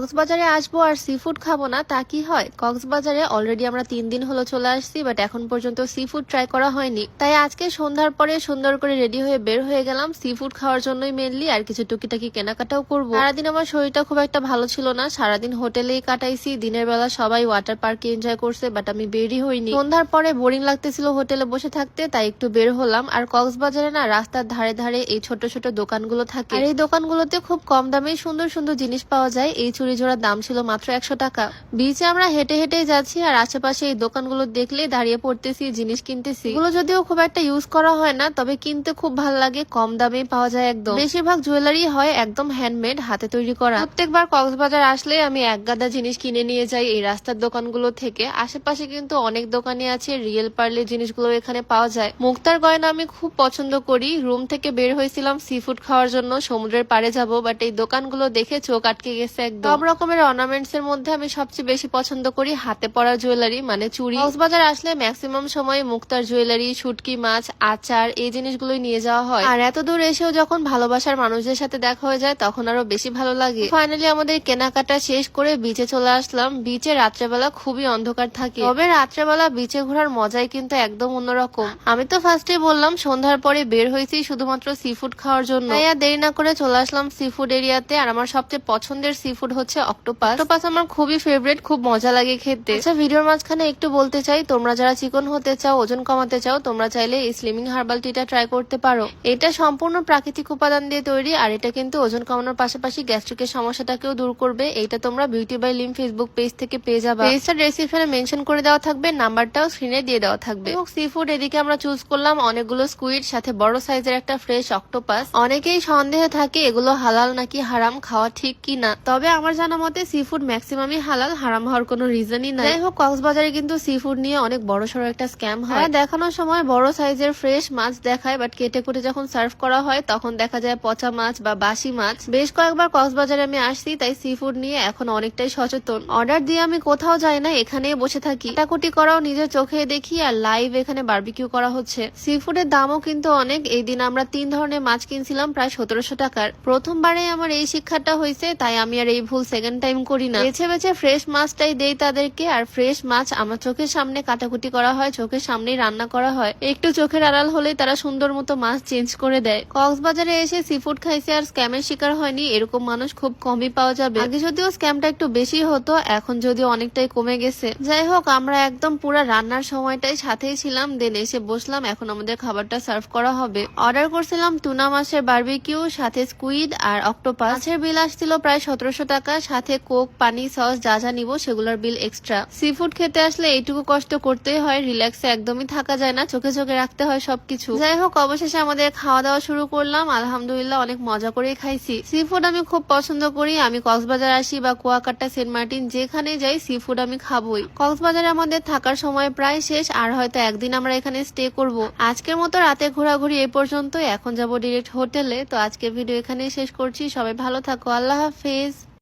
কক্সবাজারে আসব আর sea food খাব না, তা কি হয়? কক্সবাজারে অলরেডি আমরা তিন দিন হলো চলে আসছি বাট এখন পর্যন্ত সি ফুড ট্রাই করা হয়নি। তাই আজকে সন্ধ্যার পরে সুন্দর করে রেডি হয়ে বের হয়ে গেলাম সি ফুড খাওয়ার জন্যই মেনলি আর কিছু টুকিটাকি কেনাকাটাও করব। সারাদিন আমার শরীরটা খুব একটা ভালো ছিল না, সারাদিন হোটেলেই কাটাইছি, দিনের বেলা সবাই ওয়াটার পার্কে এনজয় করছে বাট আমি বেরই হইনি। সন্ধ্যার পরে বোরিং লাগতেছিল হোটেলে বসে থাকতে, তাই একটু বের হলাম, আর কক্সবাজারে না রাস্তার ধারে ধারে এই ছোট ছোট দোকানগুলো থাকে। আর এই দোকানগুলোতে খুব কম দামে সুন্দর সুন্দর জিনিস পাওয়া যায়, এই চুড়ি জোড়ার দাম ছিল মাত্র একশো টাকা। বিচে আমরা হেঁটে হেঁটে যাচ্ছি আর আশেপাশে এই দোকানগুলো দেখলে দাঁড়িয়ে পড়তেছি, জিনিস কিনতেছি। এগুলো যদিও খুব একটা ইউজ করা হয় না, তবে কিনতে খুব ভালো লাগে, কম দামে পাওয়া যায় একদম। বেশিরভাগ জুয়েলারি হয় একদম হ্যান্ডমেড হাতে তৈরি করা। প্রত্যেকবার কক্সবাজার আসলে আমি এক গাদা জিনিস কিনে নিয়ে যাই এই রাস্তার দোকানগুলো থেকে। আশেপাশে কিন্তু অনেক দোকানে আছে রিয়েল পার্লের জিনিসগুলো এখানে পাওয়া যায়। মুক্তার গয়না আমি খুব পছন্দ করি। রুম থেকে বের হয়েছিলাম সি ফুড খাওয়ার জন্য, সমুদ্রের পাড়ে যাব বাট এই দোকানগুলো দেখে চোখ আটকে গেছে একদম। সব রকমের অর্নামেন্টস এর মধ্যে আমি সবচেয়ে বেশি পছন্দ করি হাতে পরা জুয়েলারি মানে চুড়ি। কক্সবাজার আসলে ম্যাক্সিমাম সময় মুক্তার জুয়েলারি শুটকি মাছ, আচার, এই জিনিসগুলোই নিয়ে যাওয়া হয়। আর এত দূর এসেও যখন ভালোবাসার মানুষদের সাথে দেখা হয়ে যায়, তখন আরও বেশি ভালো লাগে। ফাইনালি আমাদের কেনাকাটা শেষ করে বিচে চলে আসলাম। বিচে রাত্রেবেলা খুবই অন্ধকার থাকে। তবে রাত্রেবেলা বিচে ঘোরার মজাই কিন্তু একদম অন্যরকম। আমি তো ফার্স্টে বললাম, সন্ধ্যার পরে বের হয়েছি শুধুমাত্র সি ফুড খাওয়ার জন্য। দেরি না করে চলে আসলাম সি ফুড এরিয়াতে আর আমার সবচেয়ে পছন্দের সি ফুড হচ্ছে অক্টোপাস। অক্টোপাস আমার খুবই ফেভারিট খুব মজা লাগে খেতে। আচ্ছা ভিডিওর মাঝখানে একটু বলতে চাই, তোমরা যারা চিকন হতে চাও, ওজন কমাতে চাও, তোমরা চাইলে এই স্লিমিং হার্বাল টিটা ট্রাই করতে পারো। এটা সম্পূর্ণ প্রাকৃতিক উপাদান দিয়ে তৈরি, আর এটা কিন্তু ওজন কমানোর পাশাপাশি গ্যাস্ট্রিকের সমস্যাটাকেও দূর করবে। এটা তোমরা beauty by Lim Facebook page থেকে পেয়ে যাবে। পেজটার ডেসক্রিপশনে মেনশন করে দেওয়া থাকবে নাম্বারটাও স্ক্রিনে দিয়ে দেওয়া থাকবে। এবং সি ফুড এদিকে আমরা চুজ করলাম অনেকগুলো স্কুইড সাথে বড় সাইজের একটা ফ্রেশ অক্টোপাস অনেকেই সন্দেহ থাকে, এগুলো হালাল নাকি হারাম, খাওয়া ঠিক কি না তবে আমার জানা মতে সি ফুড ম্যাক্সিমামই হালাল হারাম হওয়ার কোনো রিজনই নাই। যাই হোক কক্সবাজারে কিন্তু সি ফুড নিয়ে অনেক বড় সড়ো একটা স্ক্যাম হয়। দেখানোর সময় বড় সাইজের ফ্রেশ মাছ দেখায় বাট কেটে কুটে যখন সার্ভ করা হয় তখন দেখা যায় পচা মাছ বা বাসি মাছ। বেশ কয়েকবার কক্সবাজারে আমি আসছি তাই সি ফুড নিয়ে এখন অনেকটাই সচেতন। অর্ডার দিয়ে আমি কোথাও যাই না এখানে বসে থাকি। কাটাকুটি করাও নিজের চোখে দেখি আর লাইভ এখানে বারবিকিউ করা হচ্ছে। সি ফুডের দামও কিন্তু অনেক। এই দিন আমরা তিন ধরনের মাছ কিনছিলাম প্রায় সতেরোশো টাকার। প্রথমবারে আমার এই শিক্ষাটা হয়েছে তাই আমি আর এই ভুল সেকেন্ড টাইম করি না। বেছে বেছে ফ্রেশ মাছটাই দেই তাদেরকে, আর ফ্রেশ মাছ আমার চোখের সামনে কাটাকুটি করা হয়, চোখের সামনেই রান্না করা হয়। একটু চোখের আড়াল হলে তারা সুন্দর মতো মাছ চেঞ্জ করে দেয়। কক্সবাজারে এসে সি ফুড খাইছে আর স্ক্যামের শিকার হয়নি, এরকম মানুষ খুব কমই পাওয়া যাবে। আগে যদিও স্ক্যামটা একটু বেশি হতো, এখন যদিও অনেকটাই কমে গেছে। যাই হোক, আমরা একদম পুরো রান্নার সময়টাই সাথেই ছিলাম দেন এসে বসলাম, এখন আমাদের খাবারটা সার্ভ করা হবে। অর্ডার করছিলাম টুনা মাছের বারবিকিউ সাথে স্কুইড আর অক্টোপাস মাছের বিল আসছিল প্রায় সতেরোশো টাকা সাথে কোক, পানি, সস, যা যা নিব সেগুলোর বিল এক্সট্রা সি ফুড খেতে আসলে এইটুকু কষ্ট করতেই হয় রিল্যাক্সে একদমই থাকা যায় না, চোখে চোখে রাখতে হয় সবকিছু। যাই হোক, অবশেষে আমাদের খাওয়া দাওয়া শুরু করলাম, আলহামদুলিল্লাহ অনেক মজা করেই খাইছি। সি ফুড আমি খুব পছন্দ করি, আমি কক্সবাজার আসি বা কুয়াকাটা, সেন্ট মার্টিন, যেখানে যাই সি ফুড আমি খাবই। কক্সবাজারে আমাদের থাকার সময় প্রায় শেষ, আর হয়তো একদিন আমরা এখানে স্টে করব। আজকের মতো রাতে ঘোরাঘুরি এ পর্যন্ত এখন যাব ডিরেক্ট হোটেলে তো আজকের ভিডিও এখানেই শেষ করছি, সবাই ভালো থাকো, আল্লাহ হাফেজ।